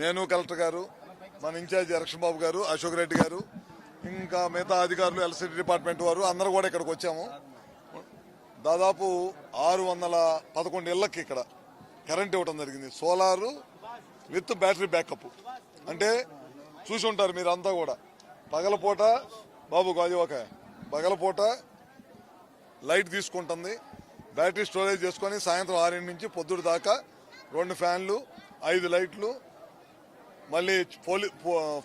నేను కలెక్టర్ గారు మన ఇన్ఛార్జ్ ఎలక్షన్ బాబు గారు అశోక్ రెడ్డి గారు ఇంకా మిగతా అధికారులు ఎలక్ట్రిసిటీ డిపార్ట్మెంట్ వారు అందరూ కూడా ఇక్కడికి వచ్చాము. దాదాపు ఆరు వందల పదకొండు ఇళ్ళకి ఇక్కడ కరెంట్ ఇవ్వడం జరిగింది. Solar with battery backup. అంటే చూసి ఉంటారు మీరు అంతా కూడా. పగలపూట బాబు గాజు ఒక పగలపూట లైట్ తీసుకుంటుంది. బ్యాటరీ స్టోరేజ్ చేసుకొని సాయంత్రం ఆరింటి నుంచి పొద్దుడు దాకా రెండు ఫ్యాన్లు ఐదు లైట్లు మళ్ళీ పోలి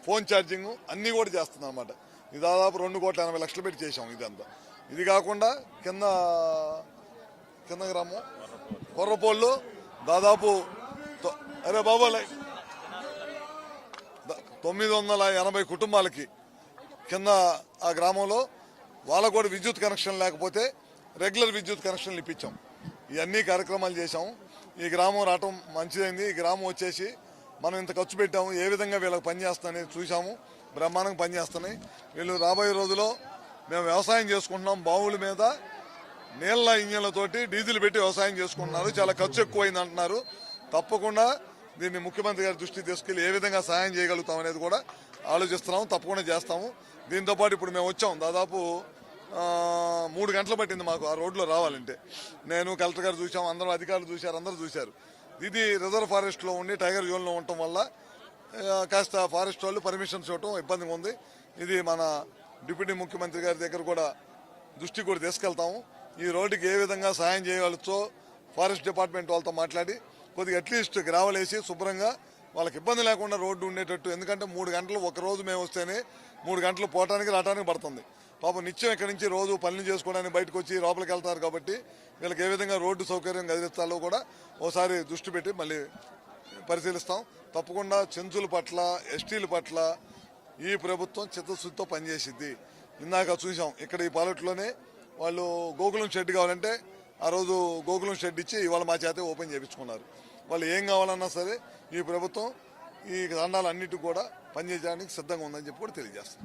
ఫోన్ ఛార్జింగ్ అన్నీ కూడా చేస్తున్నాం అన్నమాట ఇది దాదాపు రెండు కోట్ల ఎనభై లక్షలు పెట్టి చేసాం ఇదంతా. ఇది కాకుండా కింద కింద గ్రామం కొర్రపోళ్ళు దాదాపు అరే బాబా తొమ్మిది వందల ఎనభై కుటుంబాలకి కింద ఆ గ్రామంలో వాళ్ళకు కూడా విద్యుత్ కనెక్షన్ లేకపోతే రెగ్యులర్ విద్యుత్ కనెక్షన్లు ఇప్పించాం. ఇవన్నీ కార్యక్రమాలు చేశాం. ఈ గ్రామం రావటం మంచిదైంది. ఈ గ్రామం వచ్చేసి మనం ఇంత ఖర్చు పెట్టాము ఏ విధంగా వీళ్ళకి పనిచేస్తాయని చూసాము బ్రహ్మాండంగా పనిచేస్తున్నాయి వీళ్ళు రాబోయే రోజుల్లో మేము వ్యవసాయం చేసుకుంటున్నాం బావుల మీద నీళ్ళ ఇంజన్లతోటి డీజిల్ పెట్టి వ్యవసాయం చేసుకుంటున్నారు. చాలా ఖర్చు ఎక్కువైంది అంటున్నారు. తప్పకుండా దీన్ని ముఖ్యమంత్రి గారి దృష్టికి తీసుకెళ్ళి ఏ విధంగా సహాయం చేయగలుగుతాం అనేది కూడా ఆలోచిస్తున్నాము తప్పకుండా చేస్తాము. దీంతో పాటు ఇప్పుడు మేము వచ్చాం. దాదాపు మూడు గంటలు పట్టింది మాకు ఆ రోడ్లో రావాలంటే. నేను కలెక్టర్ గారు చూసాం అందరూ అధికారులు చూశారు అందరూ చూశారు. ఇది రిజర్వ్ ఫారెస్ట్లో ఉండి టైగర్ జోన్లో ఉండటం వల్ల కాస్త ఫారెస్ట్ వాళ్ళు పర్మిషన్స్ ఇవ్వటం ఇబ్బందిగా ఉంది. ఇది మన డిప్యూటీ ముఖ్యమంత్రి గారి దగ్గర కూడా దృష్టి కూడా తీసుకెళ్తాము. ఈ రోడ్డుకి ఏ విధంగా సహాయం చేయవచ్చో ఫారెస్ట్ డిపార్ట్మెంట్ వాళ్ళతో మాట్లాడి కొద్దిగా అట్లీస్ట్ గ్రావెల్ వేసి శుభ్రంగా వాళ్ళకి ఇబ్బంది లేకుండా రోడ్డు ఉండేటట్టు. ఎందుకంటే మూడు గంటలు ఒక రోజు మేము వస్తేనే మూడు గంటలు పోవటానికి రావడానికి పడుతుంది. పాపం నిత్యం ఇక్కడి నుంచి రోజు పనులు చేసుకోవడానికి బయటకు వచ్చి లోపలికి వెళ్తారు కాబట్టి వీళ్ళకి ఏ విధంగా రోడ్డు సౌకర్యం కలిగిస్తాలో కూడా ఓసారి దృష్టి పెట్టి మళ్ళీ పరిశీలిస్తాం. తప్పకుండా చెంచుల పట్ల ఎస్టీల పట్ల ఈ ప్రభుత్వం చిత్తశుద్ధితో పనిచేసిద్ది. ఇందాక చూసాం ఇక్కడ ఈ పాలెట్లోనే వాళ్ళు గోకులం షెడ్ కావాలంటే ఆ రోజు గోకులం షెడ్ ఇచ్చి ఇవాళ మా చేతే ఓపెన్ చేయించుకున్నారు వాళ్ళు ఏం కావాలన్నా సరే ఈ ప్రభుత్వం ఈ దండాలన్నిటి కూడా పనిచేయడానికి సిద్ధంగా ఉందని చెప్పి కూడా తెలియజేస్తాం